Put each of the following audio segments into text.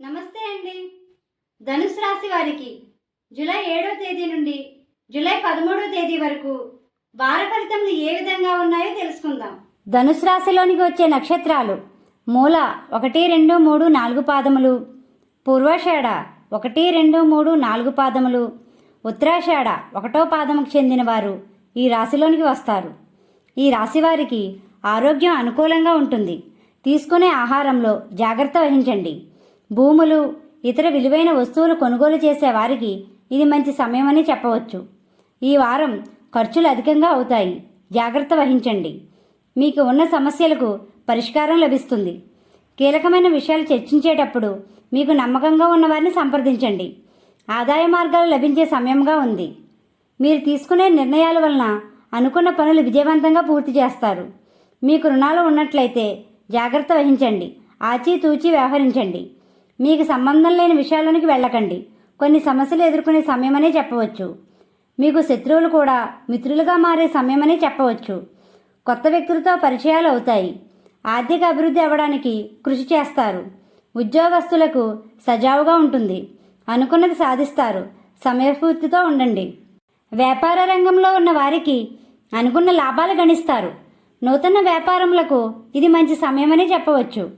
నమస్తే అండి. ధనుసు రాశి వారికి జూలై ఏడో తేదీ నుండి జూలై పదమూడో తేదీ వరకు వార ఫలితములు ఏ విధంగా ఉన్నాయో తెలుసుకుందాం. ధనుసు రాశిలోనికి వచ్చే నక్షత్రాలు మూల ఒకటి రెండు మూడు నాలుగు పాదములు పూర్వాషాఢ ఒకటి రెండు మూడు నాలుగు పాదములు ఉత్తరాషాఢ ఒకటో పాదముకు చెందినవారు ఈ రాశిలోనికి వస్తారు. ఈ రాశి వారికి ఆరోగ్యం అనుకూలంగా ఉంటుంది. తీసుకునే ఆహారంలో జాగ్రత్త వహించండి. భూములు ఇతర విలువైన వస్తువులు కొనుగోలు చేసే వారికి ఇది మంచి సమయమని చెప్పవచ్చు. ఈ వారం ఖర్చులు అధికంగా అవుతాయి. జాగ్రత్త వహించండి. మీకు ఉన్న సమస్యలకు పరిష్కారం లభిస్తుంది. కీలకమైన విషయాలు చర్చించేటప్పుడు మీకు నమ్మకంగా ఉన్నవారిని సంప్రదించండి. ఆదాయ మార్గాలు లభించే సమయంగా ఉంది. మీరు తీసుకునే నిర్ణయాల వలన అనుకున్న పనులు విజయవంతంగా పూర్తి చేస్తారు. మీకు రుణాలు ఉన్నట్లయితే జాగ్రత్త వహించండి. ఆచితూచి వ్యవహరించండి. మీకు సంబంధం లేని విషయాల్లోనికి వెళ్ళకండి. కొన్ని సమస్యలు ఎదుర్కొనే సమయమనే చెప్పవచ్చు. మీకు శత్రువులు కూడా మిత్రులుగా మారే సమయమనే చెప్పవచ్చు. కొత్త వ్యక్తులతో పరిచయాలు అవుతాయి. ఆర్థిక అభివృద్ధి అవ్వడానికి కృషి చేస్తారు. ఉద్యోగస్తులకు సజావుగా ఉంటుంది. అనుకున్నది సాధిస్తారు. సమయస్ఫూర్తితో ఉండండి. వ్యాపార రంగంలో ఉన్న వారికి అనుకున్న లాభాలు గణిస్తారు. నూతన వ్యాపారములకు ఇది మంచి సమయమని చెప్పవచ్చు.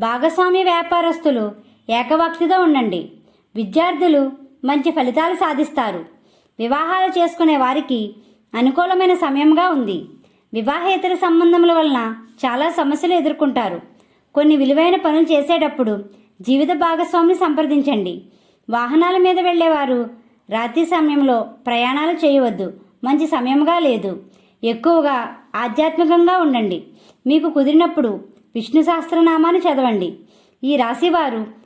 భాగస్వామ్య వ్యాపారస్తులు ఏకవాక్తిగా ఉండండి. విద్యార్థులు మంచి ఫలితాలు సాధిస్తారు. వివాహాలు చేసుకునే వారికి అనుకూలమైన సమయంగా ఉంది. వివాహేతర సంబంధముల వలన చాలా సమస్యలు ఎదుర్కొంటారు. కొన్ని విలువైన పనులు చేసేటప్పుడు జీవిత భాగస్వామిని సంప్రదించండి. వాహనాల మీద వెళ్ళేవారు రాత్రి సమయంలో ప్రయాణాలు చేయవద్దు. మంచి సమయంగా లేదు. ఎక్కువగా ఆధ్యాత్మికంగా ఉండండి. మీకు కుదిరినప్పుడు విష్ణు సహస్రనామాన్ని చదవండి. ఈ రాశివారు